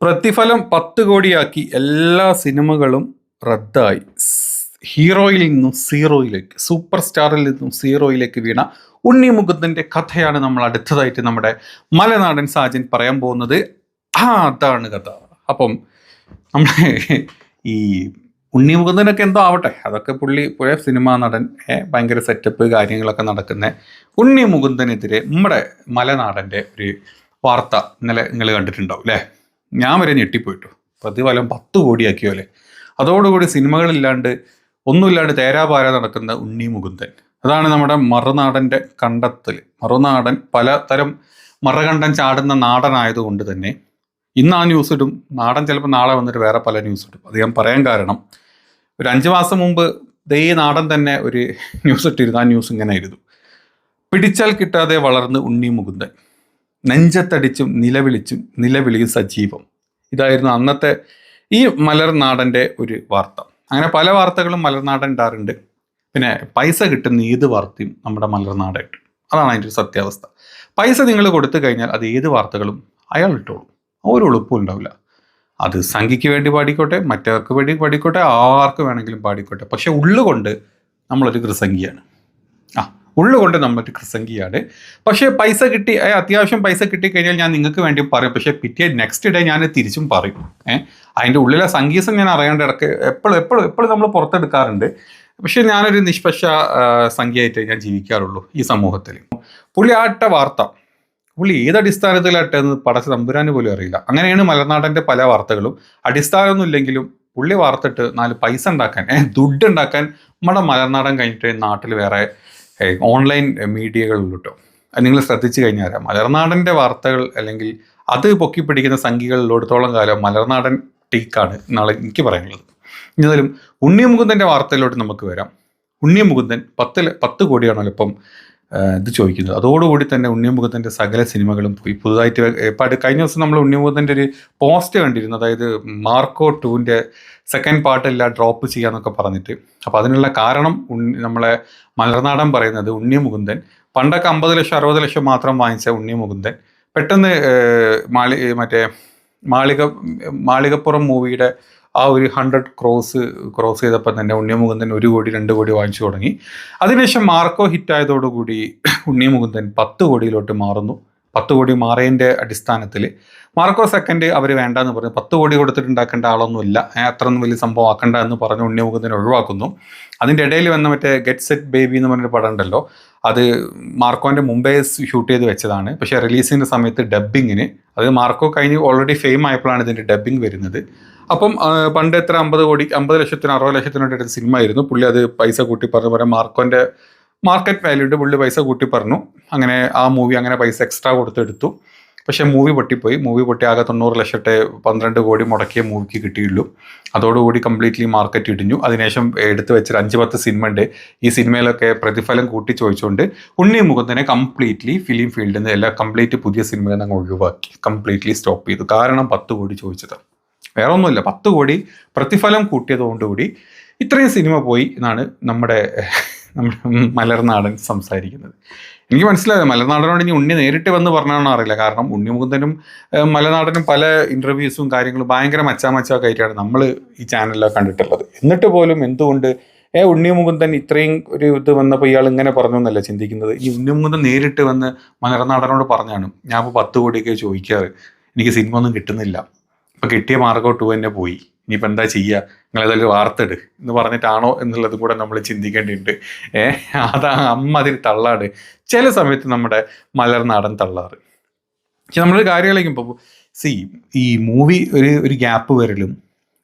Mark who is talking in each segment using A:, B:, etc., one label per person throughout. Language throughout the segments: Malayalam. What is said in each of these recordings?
A: പ്രതിഫലം പത്ത് കോടിയാക്കി എല്ലാ സിനിമകളും റദ്ദായി. ഹീറോയിൽ നിന്നും സീറോയിലേക്ക് സൂപ്പർ സ്റ്റാറിൽ നിന്നും സീറോയിലേക്ക് വീണ ഉണ്ണി മുകുന്ദന്റെ കഥയാണ് നമ്മൾ അടുത്തതായിട്ട് നമ്മുടെ മലനാടൻ സാജൻ പറയാൻ പോകുന്നത്. ആ അതാണ് കഥ. അപ്പം നമ്മുടെ ഈ ഉണ്ണി മുകുന്ദനൊക്കെ എന്തോ ആവട്ടെ അതൊക്കെ പുള്ളി പുഴ സിനിമാ നടൻ ഭയങ്കര സെറ്റപ്പ് കാര്യങ്ങളൊക്കെ നടക്കുന്ന ഉണ്ണി മുകുന്ദനെതിരെ നമ്മുടെ മലനാടന്റെ ഒരു വാർത്ത ഇന്നലെ നിങ്ങൾ കണ്ടിട്ടുണ്ടാവും അല്ലേ? ഞാൻ വരെ ഞെട്ടിപ്പോയിട്ടു. പ്രതിഫലം പത്ത് കോടിയാക്കിയോ അല്ലേ അതോടുകൂടി സിനിമകളില്ലാണ്ട് ഒന്നുമില്ലാണ്ട് തേരാപാര നടക്കുന്ന ഉണ്ണി മുകുന്ദൻ. അതാണ് നമ്മുടെ മറുനാടന്റെ കണ്ടെത്തൽ മറുനാടൻ പലതരം മറകണ്ടൻ ചാടുന്ന നാടനായതുകൊണ്ട് തന്നെ ഇന്ന് ആ ന്യൂസ് ഇടും. നാടൻ ചിലപ്പോൾ നാളെ വന്നിട്ട് വേറെ പല ന്യൂസ് ഇടും. അത് ഞാൻ പറയാൻ കാരണം ഒരു അഞ്ച് മാസം മുമ്പ് ദേ നാടൻ തന്നെ ഒരു ന്യൂസ് ഇട്ടിരുന്നു. ആ ന്യൂസ് ഇങ്ങനെ ആയിരുന്നു പിടിച്ചാൽ കിട്ടാതെ വളർന്ന് ഉണ്ണി മുകുന്ദൻ. നെഞ്ചത്തടിച്ചും നിലവിളിച്ചും നിലവിളിയും സജീവം. ഇതായിരുന്നു അന്നത്തെ ഈ മലർനാടന്റെ ഒരു വാർത്ത. അങ്ങനെ പല വാർത്തകളും മലർനാടൻ ഇടാറുണ്ട്. പിന്നെ പൈസ കിട്ടുന്ന ഏത് വാർത്തയും നമ്മുടെ മലർനാടായിട്ട് അതാണ് അതിന്റെ ഒരു സത്യാവസ്ഥ. പൈസ നിങ്ങൾ കൊടുത്തു കഴിഞ്ഞാൽ അത് ഏത് വാർത്തകളും അയാൾ ഇട്ടോളും. ഒരു എളുപ്പവും ഉണ്ടാവില്ല. അത് സംഖ്യയ്ക്ക് വേണ്ടി പാടിക്കോട്ടെ മറ്റവർക്ക് വേണ്ടി പാടിക്കോട്ടെ ആർക്ക് വേണമെങ്കിലും പാടിക്കോട്ടെ. പക്ഷെ ഉള്ളുകൊണ്ട് നമ്മളൊരു കൃസംഖിയാണ് ആ ഉള്ളുകൊണ്ട് നമ്മളൊരു കൃസംഗിയാണ് പക്ഷേ പൈസ കിട്ടി അത്യാവശ്യം പൈസ കിട്ടിക്കഴിഞ്ഞാൽ ഞാൻ നിങ്ങൾക്ക് വേണ്ടി പറയും. പക്ഷേ പിറ്റേ നെക്സ്റ്റ് ഡേ ഞാൻ തിരിച്ചും പറയും. അതിന്റെ ഉള്ളിലെ സംഗീതം ഞാൻ അറിയാണ്ട് ഇടയ്ക്ക് എപ്പോഴും എപ്പോഴും എപ്പോഴും നമ്മൾ പുറത്തെടുക്കാറുണ്ട്. പക്ഷേ ഞാനൊരു നിഷ്പക്ഷ സംഖ്യയായിട്ട് ഞാൻ ജീവിക്കാറുള്ളൂ ഈ സമൂഹത്തിൽ. പുള്ളി ആട്ട വാർത്ത പുള്ളി ഏത് അടിസ്ഥാനത്തിലാട്ടെന്ന് പടച്ച തമ്പുരാന് പോലും അറിയില്ല. അങ്ങനെയാണ് മലനാടന്റെ പല വാർത്തകളും. അടിസ്ഥാനമൊന്നും ഇല്ലെങ്കിലും പുള്ളി വാർത്തിട്ട് നാല് പൈസ ഉണ്ടാക്കാൻ ദുഡ് ഉണ്ടാക്കാൻ നമ്മുടെ മലനാടൻ കഴിഞ്ഞിട്ട് നാട്ടിൽ വേറെ ഓൺലൈൻ അത് നിങ്ങൾ ശ്രദ്ധിച്ചു കഴിഞ്ഞാൽ മലർനാടന്റെ വാർത്തകൾ അല്ലെങ്കിൽ അത് പൊക്കി പിടിക്കുന്ന സംഖ്യകളിലോടത്തോളം കാലം മലർനാടൻ ടീക്കാണ് എന്നാണ് എനിക്ക് പറയാനുള്ളത്. എന്നാലും ഉണ്ണിമുകുന്ദന്റെ വാർത്തയിലോട്ട് നമുക്ക് വരാം. ഉണ്ണിമുകുന്ദൻ പത്ത് പത്ത് കോടിയാണല്ലോ ഇപ്പം ഇത് ചോദിക്കുന്നത്. അതോടുകൂടി തന്നെ ഉണ്ണിമുകുന്ദന്റെ സകല സിനിമകളും പോയി. പുതുതായിട്ട് ഇപ്പം കഴിഞ്ഞ ദിവസം നമ്മൾ ഉണ്ണിമുകുന്ദന്റെ ഒരു പോസ്റ്റ് കണ്ടിരുന്നു. അതായത് മാർക്കോ ടൂവിന്റെ സെക്കൻഡ് പാർട്ടെല്ലാം ഡ്രോപ്പ് ചെയ്യാന്നൊക്കെ പറഞ്ഞിട്ട്. അപ്പോൾ അതിനുള്ള കാരണം നമ്മളെ മലർനാടൻ പറയുന്നത് ഉണ്ണി മുകുന്ദൻ പണ്ടൊക്കെ അമ്പത് ലക്ഷം അറുപത് ലക്ഷം മാത്രം വാങ്ങിച്ച ഉണ്ണി മുകുന്ദൻ പെട്ടെന്ന് മാളി മറ്റേ മാളിക മാളികപ്പുറം മൂവിയുടെ ആ ഒരു ഹൺഡ്രഡ് ക്രോസ് ക്രോസ് ചെയ്തപ്പോൾ തന്നെ ഉണ്ണിയമുകുന്ദൻ ഒരു കോടി രണ്ട് കോടി വാങ്ങിച്ചു തുടങ്ങി. അതിനുശേഷം മാർക്കോ ഹിറ്റായതോടുകൂടി ഉണ്ണിയമുകുന്ദൻ പത്ത് കോടിയിലോട്ട് മാറുന്നു. പത്ത് കോടി മാറിയതിന്റെ അടിസ്ഥാനത്തിൽ. മാർക്കോ സെക്കൻഡ് അവർ വേണ്ടെന്ന് പറഞ്ഞു. പത്ത് കോടി കൊടുത്തിട്ടുണ്ടാക്കേണ്ട ആളൊന്നുമില്ല. അത്ര അത്രയൊന്നും വലിയ സംഭവം ആക്കണ്ട എന്ന് പറഞ്ഞ് ഉണ്ണി മുകുന്ദൻ ഒഴിവാക്കുന്നു. അതിന്റെ ഇടയിൽ വന്ന മറ്റേ ഗെറ്റ് സെറ്റ് ബേബി എന്ന് പറഞ്ഞൊരു പടം ഉണ്ടല്ലോ. അത് മാർക്കോന്റെ മുംബൈ ഷൂട്ട് ചെയ്ത് വെച്ചതാണ്. പക്ഷേ റിലീസിന്റെ സമയത്ത് ഡബ്ബിങ്ങിന് അത് മാർക്കോ കഴിഞ്ഞ് ഓൾറെഡി ഫെയിം ആയപ്പോഴാണ് ഇതിന്റെ ഡബ്ബിങ് വരുന്നത്. അപ്പം പണ്ട് എത്ര അമ്പത് കോടി അമ്പത് ലക്ഷത്തിന് അറുപത് ലക്ഷത്തിനോട്ട് സിനിമ ആയിരുന്നു. പുള്ളി അത് പൈസ കൂട്ടി പറഞ്ഞ പോലെ മാർക്കോന്റെ മാർക്കറ്റ് വാല്യൂ ഉണ്ട് പുള്ളി പൈസ കൂട്ടി പറഞ്ഞു. അങ്ങനെ ആ മൂവി അങ്ങനെ പൈസ എക്സ്ട്രാ കൊടുത്തെടുത്തു. പക്ഷെ മൂവി പൊട്ടിപ്പോയി. മൂവി പൊട്ടി ആകെ തൊണ്ണൂറ് ലക്ഷത്തെ പന്ത്രണ്ട് കോടി മുടക്കിയ മൂവിക്ക് കിട്ടിയുള്ളൂ. അതോടുകൂടി കംപ്ലീറ്റ്ലി മാർക്കറ്റ് ഇടിഞ്ഞു. അതിനുശേഷം എടുത്തു വെച്ചൊരു അഞ്ച് പത്ത് സിനിമ ഉണ്ട് ഈ സിനിമയിലൊക്കെ പ്രതിഫലം കൂട്ടി ചോദിച്ചുകൊണ്ട് ഉണ്ണി മുകുന്ദനെ കംപ്ലീറ്റ്ലി ഫിലിം ഫീൽഡിൽ നിന്ന് എല്ലാ കംപ്ലീറ്റ് പുതിയ സിനിമയിൽ അങ്ങ് ഒഴിവാക്കി. കംപ്ലീറ്റ്ലി സ്റ്റോപ്പ് ചെയ്തു. കാരണം പത്ത് കോടി ചോദിച്ചത്. വേറെ ഒന്നുമില്ല. പത്ത് കോടി പ്രതിഫലം കൂട്ടിയതുകൊണ്ടുകൂടി ഇത്രയും സിനിമ പോയി എന്നാണ് നമ്മുടെ നമ്മുടെ മലർനാടൻ സംസാരിക്കുന്നത്. എനിക്ക് മനസ്സിലായത് മലനാടനോട് ഇനി ഉണ്ണി നേരിട്ട് വന്ന് പറഞ്ഞാണോ അറിയില്ല. കാരണം ഉണ്ണി മുകുന്ദനും മലനാടനും പല ഇന്റർവ്യൂസും കാര്യങ്ങളും ഭയങ്കര മച്ചാമച്ചൊക്കെ മച്ചാ ആയിട്ടാണ് നമ്മൾ ഈ ചാനലിലൊക്കെ കണ്ടിട്ടുള്ളത്. എന്നിട്ട് പോലും എന്തുകൊണ്ട് ഏ ഉണ്ണി മുകുന്ദൻ ഇത്രയും ഒരു ഇത് വന്നപ്പോൾ ഇയാൾ ഇങ്ങനെ പറഞ്ഞു എന്നല്ല ചിന്തിക്കുന്നത്. ഈ ഉണ്ണി മുകുന്ദൻ നേരിട്ട് വന്ന് മലർനാടനോട് പറഞ്ഞാണ്. ഞാൻ ഇപ്പോൾ പത്ത് കോടിയൊക്കെ ചോദിക്കാറ്. എനിക്ക് സിനിമ ഒന്നും കിട്ടുന്നില്ല. ഇപ്പം കിട്ടിയ മാർഗോ ടു തന്നെ പോയി. ഇനിയിപ്പോൾ എന്താ ചെയ്യുക നിങ്ങൾ ഏതായാലും വാർത്തിട് എന്ന് പറഞ്ഞിട്ടാണോ എന്നുള്ളതും കൂടെ നമ്മൾ ചിന്തിക്കേണ്ടിയുണ്ട് ഏഹ് അതാ അമ്മ അതിൽ തള്ളാട്. ചില സമയത്ത് നമ്മുടെ മലർനാടൻ തള്ളാറ്. പക്ഷെ നമ്മളൊരു കാര്യങ്ങളേക്കും ഇപ്പോൾ സി ഈ മൂവി ഒരു ഒരു ഗ്യാപ്പ് വരലും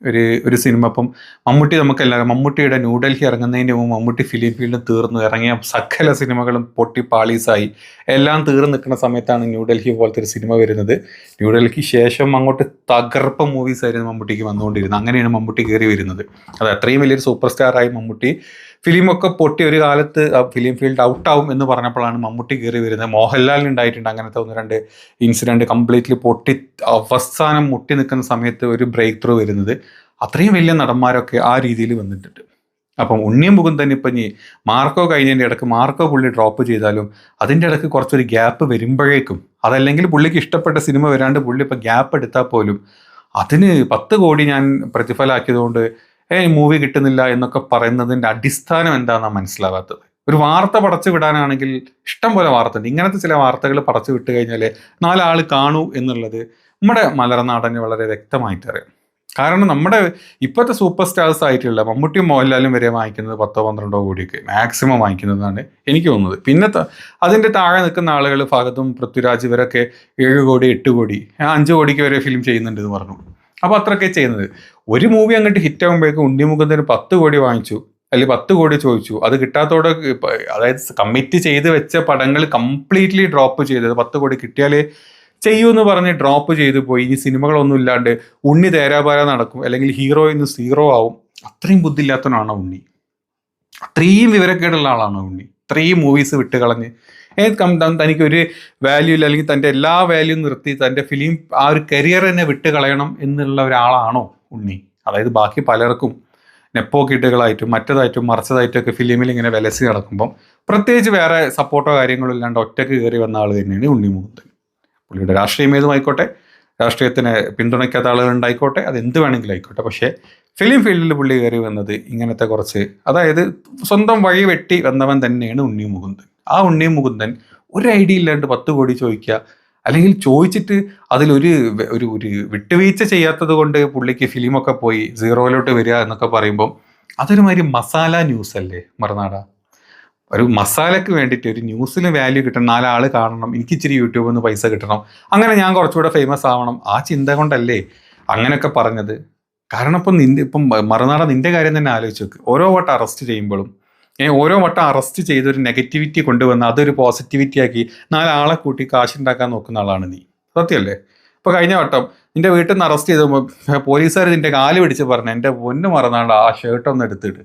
A: ഒരു ഒരു സിനിമ. ഇപ്പം മമ്മൂട്ടി നമുക്കെല്ലാം മമ്മൂട്ടിയുടെ ന്യൂഡൽഹി ഇറങ്ങുന്നതിന് മുമ്പ് മമ്മൂട്ടി ഫിലിപ്പീനിൽ തീർന്നു. ഇറങ്ങിയ സകല സിനിമകളും പൊട്ടി പാളീസായി. എല്ലാം തീർന്നു നിൽക്കുന്ന സമയത്താണ് ന്യൂഡൽഹി പോലത്തെ ഒരു സിനിമ വരുന്നത്. ന്യൂഡൽഹിക്ക് ശേഷം അങ്ങോട്ട് തകർപ്പ മൂവീസ് ആയിരുന്നു മമ്മൂട്ടിക്ക് വന്നുകൊണ്ടിരുന്നത്. അങ്ങനെയാണ് മമ്മൂട്ടി കയറി വരുന്നത്. അത് അത്രയും വലിയൊരു സൂപ്പർ സ്റ്റാറായി മമ്മൂട്ടി. ഫിലിമൊക്കെ പൊട്ടി ഒരു കാലത്ത് ഫിലിം ഫീൽഡ് ഔട്ടാവും എന്ന് പറഞ്ഞപ്പോഴാണ് മമ്മൂട്ടി കയറി വരുന്നത്. മോഹൻലാലിന് ഉണ്ടായിട്ടുണ്ട് അങ്ങനത്തെ ഒന്ന് രണ്ട് ഇൻസിഡന്റ് കംപ്ലീറ്റ്ലി പൊട്ടി അവസാനം മുട്ടി നിൽക്കുന്ന സമയത്ത് ഒരു ബ്രേക്ക് ത്രൂ വരുന്നത്. അത്രയും വലിയ നടന്മാരൊക്കെ ആ രീതിയിൽ വന്നിട്ടുണ്ട്. അപ്പം ഉണ്ണിയും മുകുന്ദൻ ഇപ്പം നീ മാർക്കോ കഴിഞ്ഞതിന്റെ ഇടയ്ക്ക് മാർക്കോ പുള്ളി ഡ്രോപ്പ് ചെയ്താലും അതിന്റെ ഇടയ്ക്ക് കുറച്ചൊരു ഗ്യാപ്പ് വരുമ്പോഴേക്കും അതല്ലെങ്കിൽ പുള്ളിക്ക് ഇഷ്ടപ്പെട്ട സിനിമ വരാണ്ട് പുള്ളി ഇപ്പം ഗ്യാപ്പ് എടുത്താൽ പോലും അതിന് പത്ത് കോടി ഞാൻ പ്രതിഫലമാക്കിയതുകൊണ്ട് ഏ മൂവി കിട്ടുന്നില്ല എന്നൊക്കെ പറയുന്നതിന്റെ അടിസ്ഥാനം എന്താണെന്നാണ് മനസ്സിലാവാത്തത്. ഒരു വാർത്ത പടച്ചു വിടാനാണെങ്കിൽ ഇഷ്ടം പോലെ വാർത്ത ഉണ്ട് ഇങ്ങനത്തെ ചില വാർത്തകൾ പടച്ചു വിട്ട് കഴിഞ്ഞാൽ നാലാൾ കാണൂ എന്നുള്ളത് നമ്മുടെ മലർനാടന് വളരെ വ്യക്തമായിട്ട് അറിയാം കാരണം നമ്മുടെ ഇപ്പോഴത്തെ സൂപ്പർ സ്റ്റാർസ് ആയിട്ടുള്ള മമ്മൂട്ടിയും മോഹൻലാലും വരെ വാങ്ങിക്കുന്നത് പത്തോ പന്ത്രണ്ടോ കോടിയൊക്കെ മാക്സിമം വാങ്ങിക്കുന്നതാണ് എനിക്ക് തോന്നുന്നത്. പിന്നെ അതിന്റെ താഴെ നിൽക്കുന്ന ആളുകൾ ഭാഗത്തും പൃഥ്വിരാജ് ഇവരൊക്കെ ഏഴ് കോടി എട്ട് കോടി അഞ്ച് കോടിക്ക് വരെ ഫിലിം ചെയ്യുന്നുണ്ട് എന്ന് പറഞ്ഞു. അപ്പോൾ അത്രയൊക്കെ ചെയ്യുന്നത്. ഒരു മൂവി അങ്ങോട്ട് ഹിറ്റ് ആകുമ്പോഴേക്കും ഉണ്ണിമുഖത്തിന് പത്ത് കോടി വാങ്ങിച്ചു അല്ലെങ്കിൽ പത്ത് കോടി ചോദിച്ചു. അത് കിട്ടാത്തോടെ അതായത് കമ്മിറ്റ് ചെയ്ത് വെച്ച പടങ്ങൾ കംപ്ലീറ്റ്ലി ഡ്രോപ്പ് ചെയ്തത് പത്ത് കോടി കിട്ടിയാലേ ചെയ്യൂ എന്ന് പറഞ്ഞ് ഡ്രോപ്പ് ചെയ്തു പോയി. ഇനി സിനിമകളൊന്നും ഇല്ലാണ്ട് ഉണ്ണി തേരാപാര നടക്കും. അല്ലെങ്കിൽ ഹീറോ ഇന്ന് സീറോ ആവും. അത്രയും ബുദ്ധിയില്ലാത്തവനാണ് ഉണ്ണി. അത്രയും വിവരക്കേടുള്ള ആളാണ് ഉണ്ണി. ഇത്രയും മൂവീസ് വിട്ട് കളഞ്ഞ്. ഏ, കം- ത- തനിക്ക് ഒരു വാല്യൂ ഇല്ല. അല്ലെങ്കിൽ തന്റെ എല്ലാ വാല്യൂ നിർത്തി തന്റെ ഫിലിം ആ ഒരു കരിയർ തന്നെ വിട്ട് കളയണം എന്നുള്ള ഒരാളാണോ ഉണ്ണി. അതായത് ബാക്കി പലർക്കും നെപ്പോ കിട്ടുകളായിട്ടും മറ്റേതായിട്ടും മറിച്ചതായിട്ടും ഒക്കെ ഫിലിമിൽ ഇങ്ങനെ വിലസി നടക്കുമ്പം പ്രത്യേകിച്ച് വേറെ സപ്പോർട്ടോ കാര്യങ്ങളോ ഇല്ലാണ്ട് ഒറ്റയ്ക്ക് കയറി വന്ന ആൾ തന്നെയാണ് ഉണ്ണി മുകുന്ദൻ പുള്ളിയുടെ രാഷ്ട്രീയം ഏതുമായിക്കോട്ടെ രാഷ്ട്രീയത്തിന് പിന്തുണയ്ക്കാത്ത ആളുകൾ ഉണ്ടായിക്കോട്ടെ അത് എന്ത് വേണമെങ്കിലും ആയിക്കോട്ടെ. പക്ഷേ ഫിലിം ഫീൽഡിൽ പുള്ളി കയറി വന്നത് ഇങ്ങനത്തെ കുറച്ച് അതായത് സ്വന്തം വഴി വെട്ടി വന്നവൻ തന്നെയാണ് ഉണ്ണി മുകുന്ദൻ. ആ ഉണ്ണി മുകുന്ദൻ ഒരു ഐഡിയ ഇല്ലാണ്ട് പത്ത് കോടി ചോദിക്കുക അല്ലെങ്കിൽ ചോദിച്ചിട്ട് അതിലൊരു ഒരു ഒരു വിട്ടുവീഴ്ച ചെയ്യാത്തത് കൊണ്ട് പുള്ളിക്ക് ഫിലിമൊക്കെ പോയി സീറോയിലോട്ട് വരിക എന്നൊക്കെ പറയുമ്പോൾ അതൊരു മാതിരി മസാല ന്യൂസ് അല്ലേ മറുനാട? ഒരു മസാലയ്ക്ക് വേണ്ടിയിട്ട് ഒരു ന്യൂസിന് വാല്യൂ കിട്ടണം നാലാൾ കാണണം എനിക്ക് ഇച്ചിരി യൂട്യൂബിൽ നിന്ന് പൈസ കിട്ടണം അങ്ങനെ ഞാൻ കുറച്ചുകൂടെ ഫേമസ് ആവണം ആ ചിന്ത കൊണ്ടല്ലേ അങ്ങനെയൊക്കെ പറഞ്ഞത്. കാരണം ഇപ്പം നിന്റെ ഇപ്പം മറുനാട നിന്റെ കാര്യം തന്നെ ആലോചിച്ച് നോക്ക്. ഓരോ വട്ടം അറസ്റ്റ് ചെയ്യുമ്പോഴും ഓരോ വട്ടം അറസ്റ്റ് ചെയ്ത് ഒരു നെഗറ്റിവിറ്റി കൊണ്ടുവന്ന് അതൊരു പോസിറ്റിവിറ്റി ആക്കി നാലാളെ കൂട്ടി കാശുണ്ടാക്കാൻ നോക്കുന്ന ആളാണ് നീ. സത്യമല്ലേ ഇപ്പൊ കഴിഞ്ഞ വട്ടം നിന്റെ വീട്ടിൽ നിന്ന് അറസ്റ്റ് ചെയ്തപ്പോൾ പോലീസുകാർ നിന്റെ കാൽ പിടിച്ച് പറഞ്ഞു എന്റെ പൊന്ന് മറന്നാണ്ട് ആ ഷർട്ട് ഒന്ന് എടുത്തിട്ട്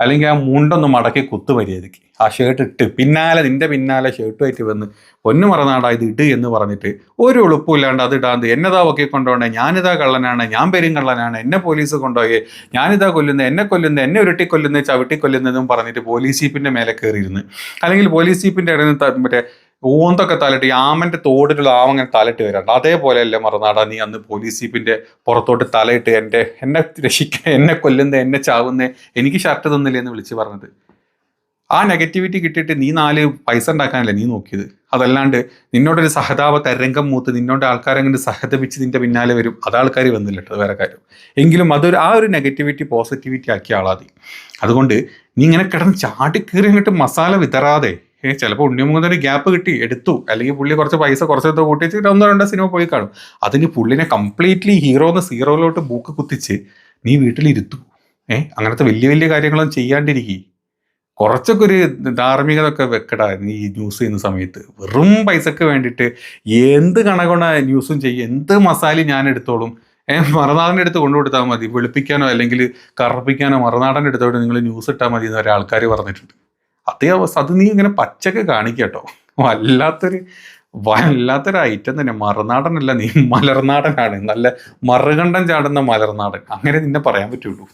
A: അല്ലെങ്കിൽ ആ മുണ്ടൊന്ന് മടക്കി കുത്തു മര്യാദയ്ക്ക്. ആ ഷർട്ട് ഇട്ട് പിന്നാലെ നിന്റെ പിന്നാലെ ഷർട്ടുമായിട്ട് വന്ന് പൊന്നു മറന്നാടാ ഇത് ഇട് എന്ന് പറഞ്ഞിട്ട് ഒരു എളുപ്പമില്ലാണ്ട് അത് ഇടാണ്ട് എന്നതാ ഒക്കെ കൊണ്ടുപോകണേ ഞാനിതാ കള്ളനാണ് ഞാൻ പെരും കള്ളനാണ് എന്നെ പോലീസ് കൊണ്ടുപോയേ ഞാനിതാ കൊല്ലുന്നത് എന്നെ കൊല്ലുന്നത് എന്നെ ഉരുട്ടി കൊല്ലുന്നത് ചവിട്ടി കൊല്ലുന്നതെന്നും പറഞ്ഞിട്ട് പോലീസ് ജീപ്പിന്റെ മേലെ കയറിയിരുന്ന് അല്ലെങ്കിൽ പോലീസ് ജീപ്പിന്റെ ഇടയിൽ നിന്ന് മറ്റേ ഊന്തൊക്കെ തലട്ട് ആമന്റെ തോടിലുള്ള ആമങ്ങനെ തലയിട്ട് വരാണ്ട് അതേപോലെയല്ലേ മറന്നാട നീ അന്ന് പോലീസ് ജീപ്പിന്റെ പുറത്തോട്ട് തലയിട്ട് എന്റെ എന്നെ രക്ഷിക്ക എന്നെ കൊല്ലുന്ന എന്നെ ചാവുന്ന എനിക്ക് ഷർട്ട് തന്നില്ലേ എന്ന് വിളിച്ച് പറഞ്ഞത്. ആ നെഗറ്റിവിറ്റി കിട്ടിയിട്ട് നീ നാല് പൈസ ഉണ്ടാക്കാനല്ലേ നീ നോക്കിയത്? അതല്ലാണ്ട് നിന്നോടൊരു സഹതാപ തരംഗം മൂത്ത് നിന്നോട് ആൾക്കാരെ കണ്ട് സഹതപിച്ച് നിന്റെ പിന്നാലെ വരും അത് ആൾക്കാർ വന്നില്ല കേട്ടോ വേറെ കാര്യം. എങ്കിലും അതൊരു ആ ഒരു നെഗറ്റിവിറ്റി പോസിറ്റിവിറ്റി ആക്കിയ ആളാതി അതുകൊണ്ട് നീ ഇങ്ങനെ കിടന്ന് ചാടിക്കേറി അങ്ങോട്ട് മസാല വിതറാതെ ചിലപ്പോൾ തന്നെ ഗ്യാപ്പ് കിട്ടി എടുത്തു. അല്ലെങ്കിൽ പുള്ളി കുറച്ച് പൈസ കുറച്ചെടുത്ത് കൂട്ടി വെച്ചിട്ട് ഒന്നോ രണ്ടോ സിനിമ പോയി കാണും. അതിന് പുള്ളിനെ കംപ്ലീറ്റ്ലി ഹീറോന്ന് സീറോയിലോട്ട് ബൂക്ക് കുത്തിച്ച് നീ വീട്ടിലിരുത്തു. ഏ അങ്ങനത്തെ വലിയ വലിയ കാര്യങ്ങളൊന്നും ചെയ്യാണ്ടിരിക്കി. കുറച്ചൊക്കെ ഒരു ധാർമ്മികത ഒക്കെ വെക്കടാ ഈ ന്യൂസ് ചെയ്യുന്ന സമയത്ത്. വെറും പൈസക്ക് വേണ്ടിയിട്ട് എന്ത് കണകൊണ ന്യൂസും ചെയ്യും എന്ത് മസാലയും ഞാൻ എടുത്തോളും. ഏഹ് മറുനാടന്റെ അടുത്ത് കൊണ്ടുകൊടുത്താൽ മതി. വെളുപ്പിക്കാനോ അല്ലെങ്കിൽ കറുപ്പിക്കാനോ മറുനാടന്റെ അടുത്തോട്ട് നിങ്ങൾ ന്യൂസ് ഇട്ടാൽ മതി എന്ന് ഒരാൾക്കാർ പറഞ്ഞിട്ടുണ്ട്. അതേ അവസ്ഥ അത് നീ ഇങ്ങനെ പച്ചക്ക് കാണിക്കട്ടോ. വല്ലാത്തൊരു വല്ലാത്തൊരു ഐറ്റം തന്നെ. മറുനാടനല്ല നീ മലർനാടനാണ്. നല്ല മറുകണ്ഠം ചാടുന്ന മലർനാടൻ. അങ്ങനെ നിന്നെ പറയാൻ പറ്റുള്ളൂ.